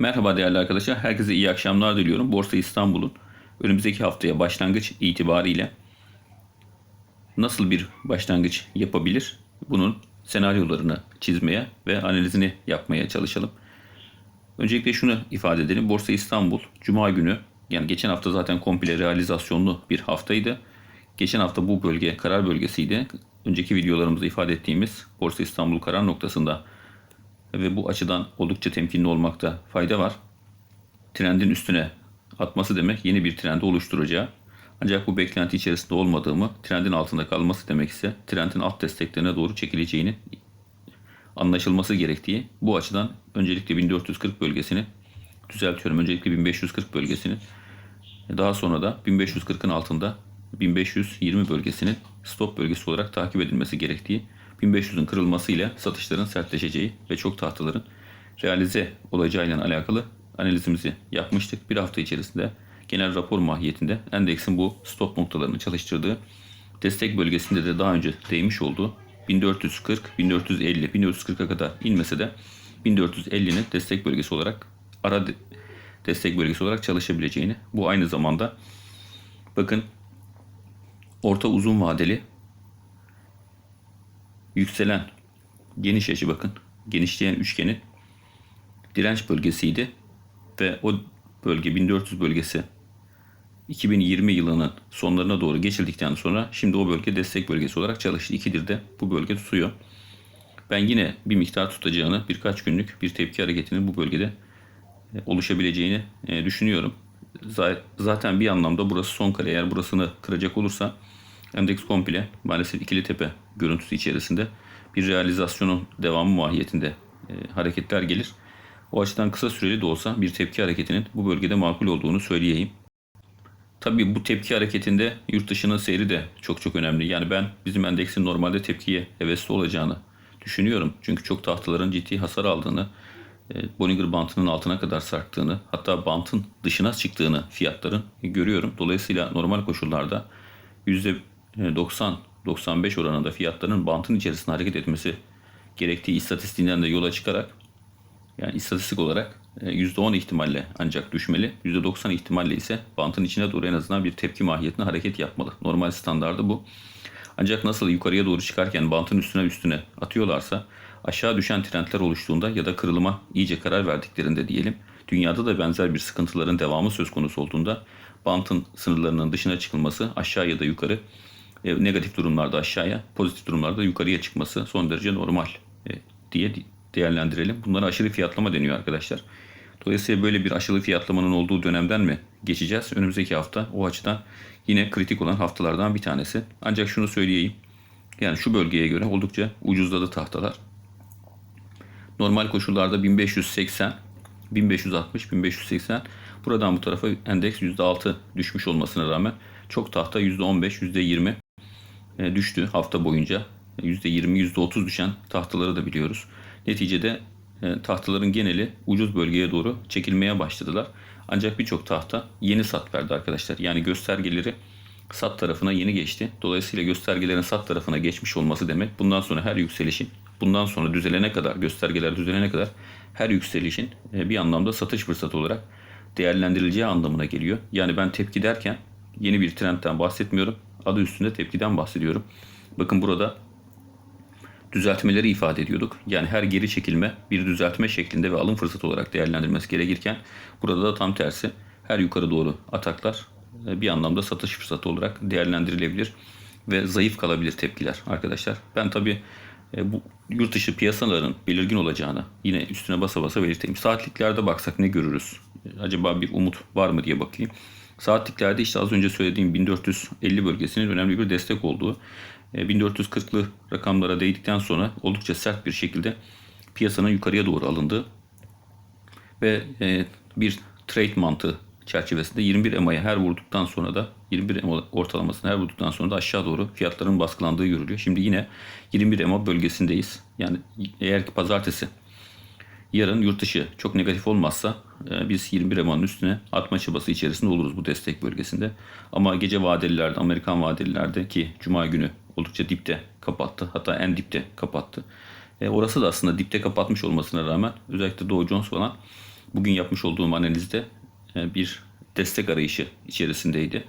Merhaba değerli arkadaşlar. Herkese iyi akşamlar diliyorum. Borsa İstanbul'un önümüzdeki haftaya başlangıç itibariyle nasıl bir başlangıç yapabilir? Bunun senaryolarını çizmeye ve analizini yapmaya çalışalım. Öncelikle şunu ifade edelim. Borsa İstanbul Cuma günü yani geçen hafta zaten komple realizasyonlu bir haftaydı. Geçen hafta bu bölge karar bölgesiydi. Önceki videolarımızda ifade ettiğimiz Borsa İstanbul karar noktasında ve bu açıdan oldukça temkinli olmakta fayda var. Trendin üstüne atması demek yeni bir trendi oluşturacağı. Ancak bu beklenti içerisinde olmadığımı, trendin altında kalması demek ise trendin alt desteklerine doğru çekileceğini anlaşılması gerektiği bu açıdan öncelikle 1440 bölgesini düzeltiyorum. Öncelikle 1540 bölgesini daha sonra da 1540'ın altında 1520 bölgesinin stop bölgesi olarak takip edilmesi gerektiği 1500'ün kırılmasıyla satışların sertleşeceği ve çok tahtaların realize olacağıyla alakalı analizimizi yapmıştık. Bir hafta içerisinde genel rapor mahiyetinde endeksin bu stop noktalarını çalıştırdığı destek bölgesinde de daha önce değmiş olduğu 1440, 1450, 1440'a kadar inmese de 1450'nin destek bölgesi olarak ara de- destek bölgesi olarak çalışabileceğini bu aynı zamanda bakın orta uzun vadeli yükselen geniş açı bakın genişleyen üçgenin direnç bölgesiydi ve o bölge 1400 bölgesi 2020 yılının sonlarına doğru geçildikten sonra şimdi o bölge destek bölgesi olarak çalıştı. İkidir de bu bölge tutuyor. Ben yine bir miktar tutacağını birkaç günlük bir tepki hareketinin bu bölgede e, oluşabileceğini e, düşünüyorum. Zaten bir anlamda burası son kare. Eğer burasını kıracak olursa endeks komple maalesef ikili tepe görüntüsü içerisinde bir realizasyonun devamı mahiyetinde e, hareketler gelir. O açıdan kısa süreli de olsa bir tepki hareketinin bu bölgede makul olduğunu söyleyeyim. Tabii bu tepki hareketinde yurt dışının seyri de çok çok önemli. Yani ben bizim endeksin normalde tepkiye hevesli olacağını düşünüyorum. Çünkü çok tahtaların ciddi hasar aldığını, e, Bollinger bantının altına kadar sarktığını, hatta bantın dışına çıktığını fiyatların görüyorum. Dolayısıyla normal koşullarda %90-95 oranında fiyatların bantın içerisinde hareket etmesi gerektiği istatistiğinden de yola çıkarak yani istatistik olarak e, %10 ihtimalle ancak düşmeli. %90 ihtimalle ise bantın içine doğru en azından bir tepki mahiyetine hareket yapmalı. Normal standardı bu. Ancak nasıl yukarıya doğru çıkarken bantın üstüne üstüne atıyorlarsa aşağı düşen trendler oluştuğunda ya da kırılıma iyice karar verdiklerinde diyelim dünyada da benzer bir sıkıntıların devamı söz konusu olduğunda bantın sınırlarının dışına çıkılması aşağı ya da yukarı e, negatif durumlarda aşağıya pozitif durumlarda yukarıya çıkması son derece normal e, diye değerlendirelim. Bunlara aşırı fiyatlama deniyor arkadaşlar. Dolayısıyla böyle bir aşırı fiyatlamanın olduğu dönemden mi geçeceğiz? Önümüzdeki hafta o açıdan yine kritik olan haftalardan bir tanesi. Ancak şunu söyleyeyim. Yani şu bölgeye göre oldukça ucuzladı tahtalar. Normal koşullarda 1580, 1560, 1580 buradan bu tarafa endeks %6 düşmüş olmasına rağmen çok tahta %15, %20 e, düştü hafta boyunca. %20, %30 düşen tahtaları da biliyoruz. Neticede e, tahtaların geneli ucuz bölgeye doğru çekilmeye başladılar. Ancak birçok tahta yeni sat verdi arkadaşlar. Yani göstergeleri sat tarafına yeni geçti. Dolayısıyla göstergelerin sat tarafına geçmiş olması demek bundan sonra her yükselişin bundan sonra düzelene kadar göstergeler düzelene kadar her yükselişin e, bir anlamda satış fırsatı olarak değerlendirileceği anlamına geliyor. Yani ben tepki derken yeni bir trendten bahsetmiyorum. Adı üstünde tepkiden bahsediyorum. Bakın burada düzeltmeleri ifade ediyorduk. Yani her geri çekilme bir düzeltme şeklinde ve alım fırsatı olarak değerlendirilmesi gerekirken burada da tam tersi her yukarı doğru ataklar e, bir anlamda satış fırsatı olarak değerlendirilebilir ve zayıf kalabilir tepkiler arkadaşlar. Ben tabi bu yurt dışı piyasaların belirgin olacağını yine üstüne basa basa belirteyim. Saatliklerde baksak ne görürüz? E, Acaba bir umut var mı diye bakayım. Saatliklerde işte az önce söylediğim 1450 bölgesinin önemli bir destek olduğu 1440'lı rakamlara değdikten sonra oldukça sert bir şekilde piyasanın yukarıya doğru alındığı ve e, bir trade mantığı çerçevesinde 21 EMA'ya her vurduktan sonra da 21 EMA ortalamasını her vurduktan sonra da aşağı doğru fiyatların baskılandığı görülüyor. Şimdi yine 21 EMA bölgesindeyiz. Yani eğer ki pazartesi yarın yurt dışı çok negatif olmazsa e, biz 21 EMA'nın üstüne atma çabası içerisinde oluruz bu destek bölgesinde. Ama gece vadelilerde, Amerikan vadelilerde ki Cuma günü oldukça dipte kapattı. Hatta en dipte kapattı. E, orası da aslında dipte kapatmış olmasına rağmen özellikle Dow Jones falan bugün yapmış olduğum analizde e, bir destek arayışı içerisindeydi.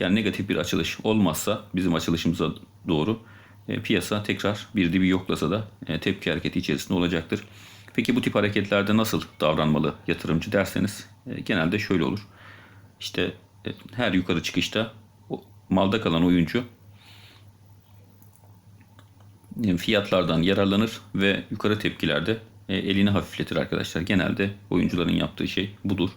Yani negatif bir açılış olmazsa bizim açılışımıza doğru piyasa tekrar bir dibi yoklasa da e, tepki hareketi içerisinde olacaktır. Peki bu tip hareketlerde nasıl davranmalı yatırımcı derseniz e, genelde şöyle olur. İşte e, her yukarı çıkışta malda kalan oyuncu e, fiyatlardan yararlanır ve yukarı tepkilerde e, elini hafifletir arkadaşlar. Genelde oyuncuların yaptığı şey budur.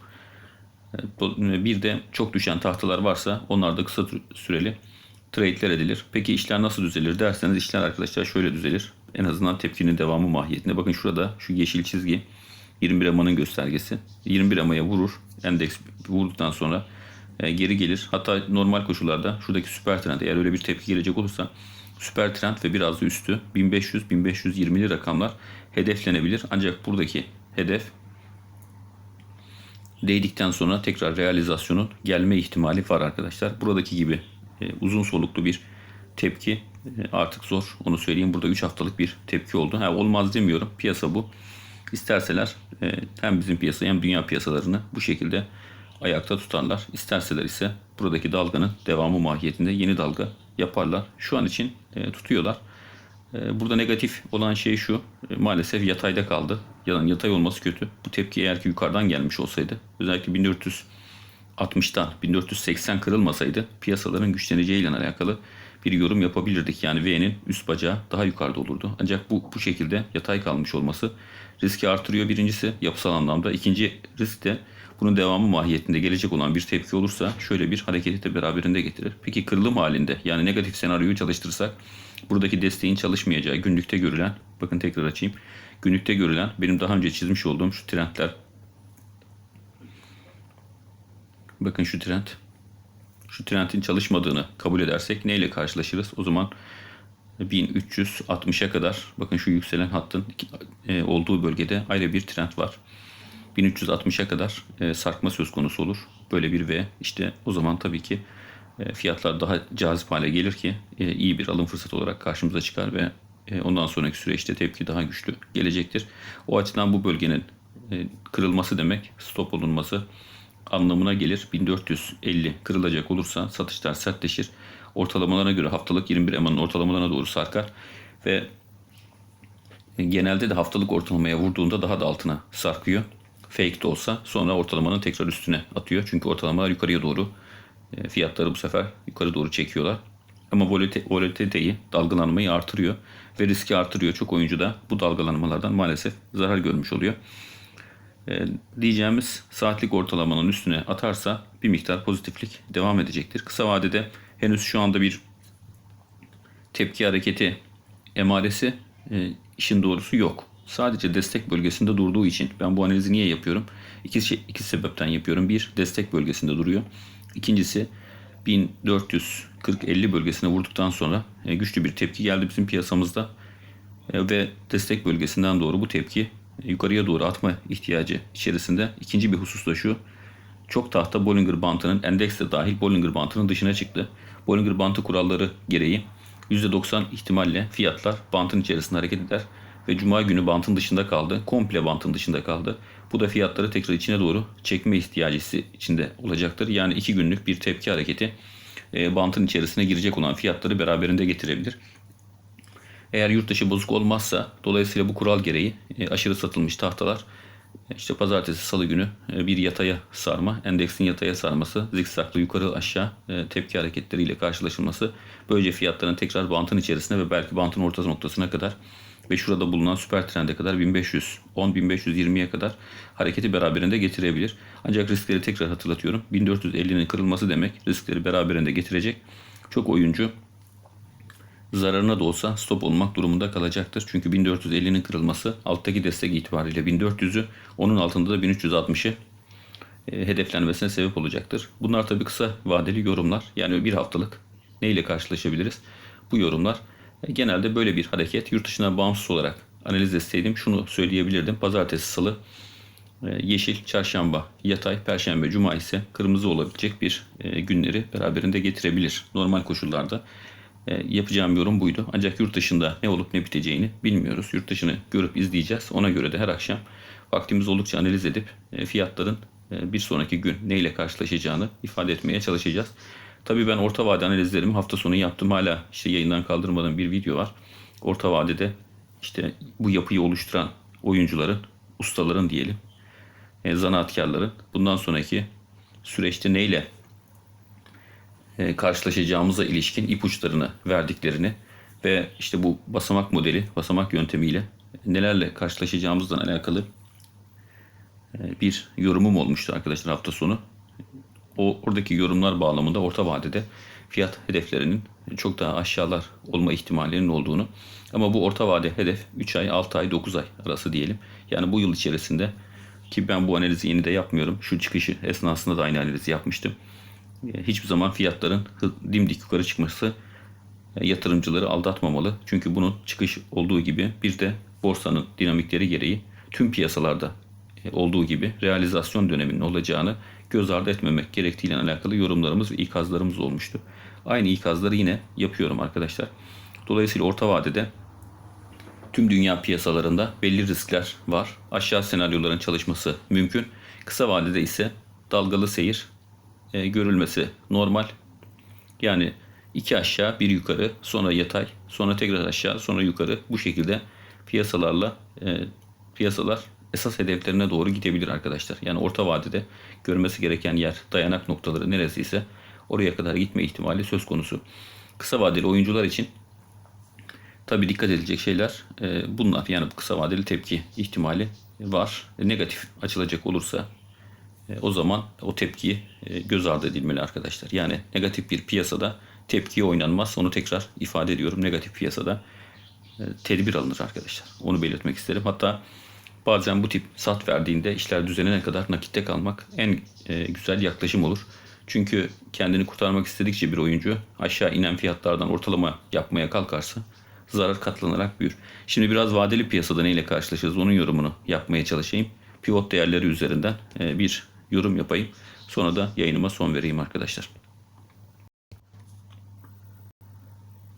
E, bu- Bir de çok düşen tahtalar varsa onlar da kısa süreli trade'ler edilir. Peki işler nasıl düzelir derseniz işler arkadaşlar şöyle düzelir. En azından tepkinin devamı mahiyetinde. Bakın şurada şu yeşil çizgi 21 EMA'nın göstergesi. 21 EMA'ya vurur. Endeks vurduktan sonra e, geri gelir. Hatta normal koşullarda şuradaki süper trend eğer öyle bir tepki gelecek olursa süper trend ve biraz da üstü 1500-1520'li rakamlar hedeflenebilir. Ancak buradaki hedef değdikten sonra tekrar realizasyonun gelme ihtimali var arkadaşlar. Buradaki gibi e, uzun soluklu bir tepki e, artık zor. Onu söyleyeyim. Burada 3 haftalık bir tepki oldu. Ha, olmaz demiyorum. Piyasa bu. İsterseler e, hem bizim piyasa hem dünya piyasalarını bu şekilde ayakta tutarlar. İsterseler ise buradaki dalganın devamı mahiyetinde yeni dalga yaparlar. Şu an için tutuyorlar. Burada negatif olan şey şu. Maalesef yatayda kaldı. Yani yatay olması kötü. Bu tepki eğer ki yukarıdan gelmiş olsaydı özellikle 1460'tan 1480 kırılmasaydı piyasaların güçleneceğiyle alakalı bir yorum yapabilirdik. Yani V'nin üst bacağı daha yukarıda olurdu. Ancak bu bu şekilde yatay kalmış olması riski artırıyor birincisi yapısal anlamda. İkinci risk de bunun devamı mahiyetinde gelecek olan bir tepki olursa şöyle bir hareketi de beraberinde getirir. Peki kırılım halinde yani negatif senaryoyu çalıştırırsak buradaki desteğin çalışmayacağı günlükte görülen bakın tekrar açayım. Günlükte görülen benim daha önce çizmiş olduğum şu trendler bakın şu trend şu trendin çalışmadığını kabul edersek neyle karşılaşırız? O zaman 1360'a kadar bakın şu yükselen hattın e, olduğu bölgede ayrı bir trend var. 1360'a kadar e, sarkma söz konusu olur. Böyle bir V işte o zaman tabii ki e, fiyatlar daha cazip hale gelir ki iyi bir alım fırsatı olarak karşımıza çıkar ve ondan sonraki süreçte tepki daha güçlü gelecektir. O açıdan bu bölgenin kırılması demek stop olunması anlamına gelir. 1450 kırılacak olursa satışlar sertleşir. Ortalamalarına göre haftalık 21 EMA'nın ortalamalarına doğru sarkar ve genelde de haftalık ortalamaya vurduğunda daha da altına sarkıyor. Fake de olsa sonra ortalamanın tekrar üstüne atıyor. Çünkü ortalamalar yukarıya doğru e, fiyatları bu sefer yukarı doğru çekiyorlar. Ama volatiliteyi, dalgalanmayı artırıyor ve riski artırıyor. Çok oyuncu da bu dalgalanmalardan maalesef zarar görmüş oluyor. E, diyeceğimiz saatlik ortalamanın üstüne atarsa bir miktar pozitiflik devam edecektir. Kısa vadede henüz şu anda bir tepki hareketi emaresi e, işin doğrusu yok. Sadece destek bölgesinde durduğu için ben bu analizi niye yapıyorum? İki, şey, iki sebepten yapıyorum. Bir, destek bölgesinde duruyor. İkincisi 1440-50 bölgesine vurduktan sonra e, güçlü bir tepki geldi bizim piyasamızda. Ve destek bölgesinden doğru bu tepki yukarıya doğru atma ihtiyacı içerisinde. İkinci bir husus da şu. Çok tahta Bollinger Bantı'nın endeks de dahil Bollinger Bantı'nın dışına çıktı. Bollinger Bantı kuralları gereği %90 ihtimalle fiyatlar bantın içerisinde hareket eder ve cuma günü bantın dışında kaldı. Komple bantın dışında kaldı. Bu da fiyatları tekrar içine doğru çekme ihtiyacı içinde olacaktır. Yani iki günlük bir tepki hareketi e, bantın içerisine girecek olan fiyatları beraberinde getirebilir. Eğer yurt dışı bozuk olmazsa dolayısıyla bu kural gereği e, aşırı satılmış tahtalar e, işte pazartesi salı günü e, bir yataya sarma, endeksin yataya sarması, zikzaklı yukarı aşağı tepki hareketleriyle karşılaşılması böylece fiyatların tekrar bantın içerisine ve belki bantın orta noktasına kadar ve şurada bulunan süper trende kadar 1510-1520'ye kadar hareketi beraberinde getirebilir. Ancak riskleri tekrar hatırlatıyorum. 1450'nin kırılması demek riskleri beraberinde getirecek. Çok oyuncu zararına da olsa stop olmak durumunda kalacaktır. Çünkü 1450'nin kırılması alttaki destek itibariyle 1400'ü onun altında da 1360'ı e, hedeflenmesine sebep olacaktır. Bunlar tabii kısa vadeli yorumlar. Yani bir haftalık neyle karşılaşabiliriz? Bu yorumlar e, genelde böyle bir hareket. Yurt dışına bağımsız olarak analiz etseydim şunu söyleyebilirdim. Pazartesi, salı, e, yeşil, çarşamba, yatay, perşembe, cuma ise kırmızı olabilecek bir günleri beraberinde getirebilir. Normal koşullarda e, yapacağım yorum buydu. Ancak yurt dışında ne olup ne biteceğini bilmiyoruz. Yurt dışını görüp izleyeceğiz. Ona göre de her akşam vaktimiz oldukça analiz edip e, fiyatların e, bir sonraki gün neyle karşılaşacağını ifade etmeye çalışacağız. Tabii ben orta vade analizlerimi hafta sonu yaptım. Hala işte yayından kaldırmadığım bir video var. Orta vadede işte bu yapıyı oluşturan oyuncuların, ustaların diyelim, e, zanaatkarların bundan sonraki süreçte neyle karşılaşacağımıza ilişkin ipuçlarını verdiklerini ve işte bu basamak modeli, basamak yöntemiyle nelerle karşılaşacağımızdan alakalı e, bir yorumum olmuştu arkadaşlar hafta sonu. O oradaki yorumlar bağlamında orta vadede fiyat hedeflerinin çok daha aşağılar olma ihtimallerinin olduğunu ama bu orta vade hedef 3 ay, 6 ay, 9 ay arası diyelim. Yani bu yıl içerisinde ki ben bu analizi yeni de yapmıyorum. Şu çıkışı esnasında da aynı analizi yapmıştım. E, Hiçbir zaman fiyatların dimdik yukarı çıkması e, yatırımcıları aldatmamalı. Çünkü bunun çıkış olduğu gibi bir de borsanın dinamikleri gereği tüm piyasalarda e, olduğu gibi realizasyon döneminin olacağını göz ardı etmemek gerektiğiyle alakalı yorumlarımız ve ikazlarımız olmuştu. Aynı ikazları yine yapıyorum arkadaşlar. Dolayısıyla orta vadede tüm dünya piyasalarında belli riskler var. Aşağı senaryoların çalışması mümkün. Kısa vadede ise dalgalı seyir e, görülmesi normal. Yani iki aşağı bir yukarı sonra yatay sonra tekrar aşağı sonra yukarı bu şekilde piyasalarla e, piyasalar esas hedeflerine doğru gidebilir arkadaşlar. Yani orta vadede görmesi gereken yer dayanak noktaları neresiyse oraya kadar gitme ihtimali söz konusu. Kısa vadeli oyuncular için tabii dikkat edilecek şeyler e, bunlar. Yani bu kısa vadeli tepki ihtimali var. E, negatif açılacak olursa e, o zaman o tepkiyi e, göz ardı edilmeli arkadaşlar. Yani negatif bir piyasada tepkiye oynanmaz. Onu tekrar ifade ediyorum. Negatif piyasada e, tedbir alınır arkadaşlar. Onu belirtmek isterim. Hatta bazen bu tip sat verdiğinde işler düzenene kadar nakitte kalmak en e, güzel yaklaşım olur. Çünkü kendini kurtarmak istedikçe bir oyuncu aşağı inen fiyatlardan ortalama yapmaya kalkarsa zarar katlanarak büyür. Şimdi biraz vadeli piyasada neyle karşılaşırız onun yorumunu yapmaya çalışayım. Pivot değerleri üzerinden bir yorum yapayım. Sonra da yayınıma son vereyim arkadaşlar.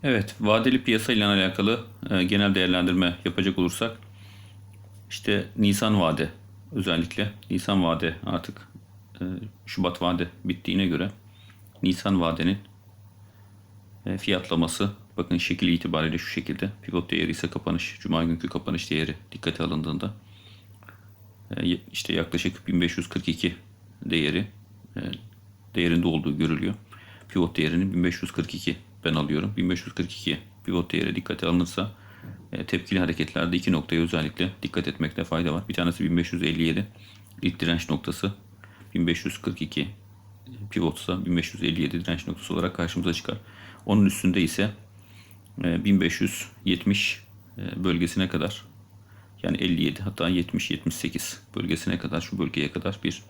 Evet, vadeli piyasa ile alakalı e, genel değerlendirme yapacak olursak işte Nisan vade özellikle Nisan vade artık e, Şubat vade bittiğine göre Nisan vadenin e, fiyatlaması bakın şekil itibariyle şu şekilde pivot değeri ise kapanış cuma günkü kapanış değeri dikkate alındığında e, işte yaklaşık 1542 değeri e, değerinde olduğu görülüyor. Pivot değerini 1542 ben alıyorum. 1542 pivot değeri dikkate alınırsa e, tepkili hareketlerde iki noktaya özellikle dikkat etmekte fayda var. Bir tanesi 1557 ilk direnç noktası 1542 pivotsa 1557 direnç noktası olarak karşımıza çıkar. Onun üstünde ise e, 1570 e, bölgesine kadar yani 57 hatta 70-78 bölgesine kadar şu bölgeye kadar bir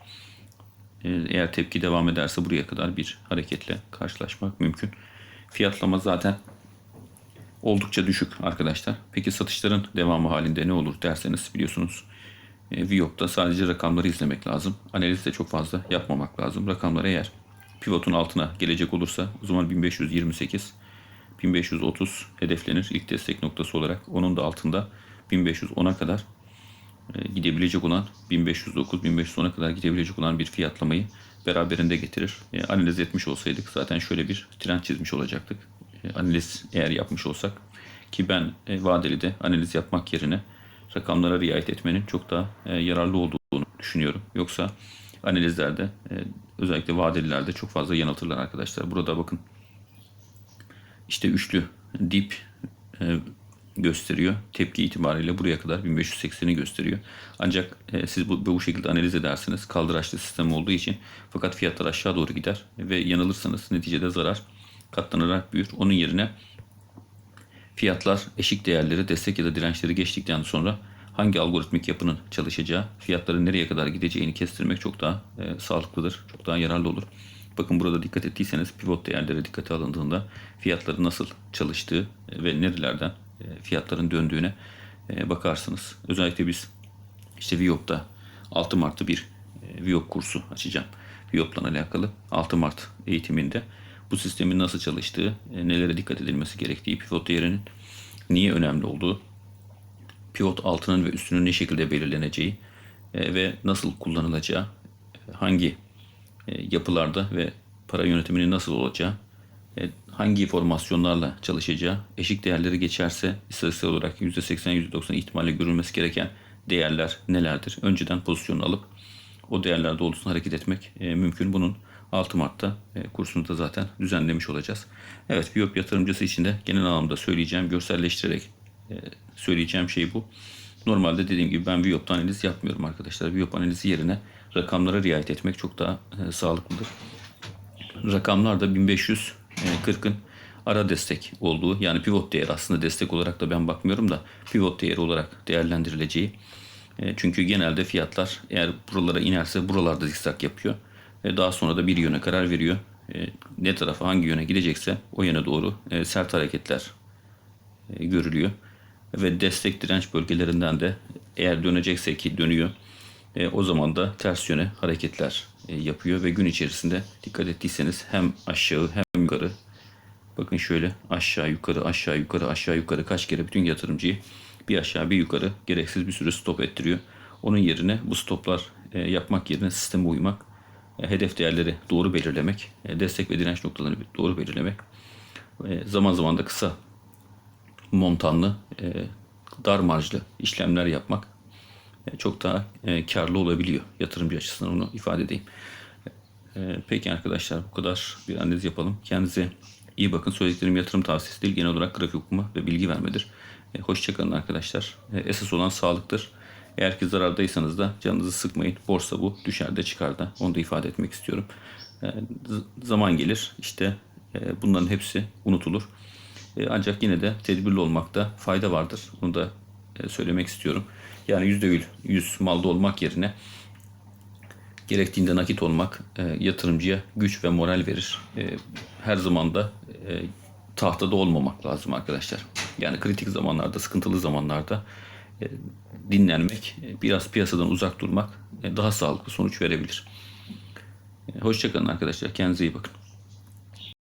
eğer tepki devam ederse buraya kadar bir hareketle karşılaşmak mümkün. Fiyatlama zaten oldukça düşük arkadaşlar. Peki satışların devamı halinde ne olur derseniz biliyorsunuz e, sadece rakamları izlemek lazım. Analiz de çok fazla yapmamak lazım. Rakamlar eğer pivotun altına gelecek olursa o zaman 1528 1530 hedeflenir ilk destek noktası olarak. Onun da altında 1510'a kadar gidebilecek olan 1509 1510'a kadar gidebilecek olan bir fiyatlamayı beraberinde getirir. E, analiz etmiş olsaydık zaten şöyle bir trend çizmiş olacaktık. E, analiz eğer yapmış olsak ki ben e, vadeli de analiz yapmak yerine rakamlara riayet etmenin çok daha e, yararlı olduğunu düşünüyorum. Yoksa analizlerde e, özellikle vadelilerde çok fazla yanıltırlar arkadaşlar. Burada bakın işte üçlü dip e, gösteriyor. Tepki itibariyle buraya kadar 1580'i gösteriyor. Ancak e, siz bu, bu şekilde analiz ederseniz kaldıraçlı sistem olduğu için fakat fiyatlar aşağı doğru gider ve yanılırsanız neticede zarar katlanarak büyür. Onun yerine fiyatlar eşik değerleri, destek ya da dirençleri geçtikten sonra hangi algoritmik yapının çalışacağı, fiyatların nereye kadar gideceğini kestirmek çok daha e, sağlıklıdır, çok daha yararlı olur. Bakın burada dikkat ettiyseniz pivot değerleri dikkate alındığında fiyatların nasıl çalıştığı ve nerelerden fiyatların döndüğüne e, bakarsınız. Özellikle biz işte Viyop'ta 6 Mart'ta bir e, Viyop kursu açacağım. Viyop'la alakalı 6 Mart eğitiminde bu sistemin nasıl çalıştığı, e, nelere dikkat edilmesi gerektiği, pivot değerinin niye önemli olduğu, pivot altının ve üstünün ne şekilde belirleneceği e, ve nasıl kullanılacağı, e, hangi e, yapılarda ve para yönetiminin nasıl olacağı, e, hangi formasyonlarla çalışacağı, eşik değerleri geçerse istatistiksel olarak %80-%90 ihtimalle görülmesi gereken değerler nelerdir? Önceden pozisyon alıp o değerler doğrultusunda hareket etmek e, mümkün. Bunun 6 Mart'ta e, kursunu da zaten düzenlemiş olacağız. Evet, Viyop yatırımcısı için de genel anlamda söyleyeceğim, görselleştirerek e, söyleyeceğim şey bu. Normalde dediğim gibi ben Viyop'ta analiz yapmıyorum arkadaşlar. Viyop analizi yerine rakamlara riayet etmek çok daha e, sağlıklıdır. Rakamlar da 1540'ın ara destek olduğu yani pivot değeri aslında destek olarak da ben bakmıyorum da pivot değeri olarak değerlendirileceği. E, Çünkü genelde fiyatlar eğer buralara inerse buralarda zikzak yapıyor. E, Daha sonra da bir yöne karar veriyor. E, Ne tarafa hangi yöne gidecekse o yöne doğru e, sert hareketler e, görülüyor. Ve destek direnç bölgelerinden de eğer dönecekse ki dönüyor e, o zaman da ters yöne hareketler yapıyor ve gün içerisinde dikkat ettiyseniz hem aşağı hem yukarı bakın şöyle aşağı yukarı aşağı yukarı aşağı yukarı kaç kere bütün yatırımcıyı bir aşağı bir yukarı gereksiz bir süre stop ettiriyor. Onun yerine bu stoplar e, yapmak yerine sisteme uymak, e, hedef değerleri doğru belirlemek, e, destek ve direnç noktalarını doğru belirlemek, zaman zaman da kısa montanlı, dar marjlı işlemler yapmak çok daha karlı olabiliyor yatırımcı açısından onu ifade edeyim. E, Peki arkadaşlar bu kadar bir analiz yapalım. Kendinize iyi bakın. Söylediklerim yatırım tavsiyesi değil. Genel olarak grafik okuma ve bilgi vermedir. E, Hoşçakalın arkadaşlar. E, Esas olan sağlıktır. Eğer ki zarardaysanız da canınızı sıkmayın. Borsa bu. Düşer de çıkar da. Onu da ifade etmek istiyorum. E, z- Zaman gelir. İşte e, bunların hepsi unutulur. E, Ancak yine de tedbirli olmakta fayda vardır. Bunu da e, söylemek istiyorum. Yani %100 yüz malda olmak yerine gerektiğinde nakit olmak e, yatırımcıya güç ve moral verir. E, her zaman da e, tahtada olmamak lazım arkadaşlar. Yani kritik zamanlarda, sıkıntılı zamanlarda e, dinlenmek, e, biraz piyasadan uzak durmak e, daha sağlıklı sonuç verebilir. E, Hoşçakalın arkadaşlar. Kendinize iyi bakın.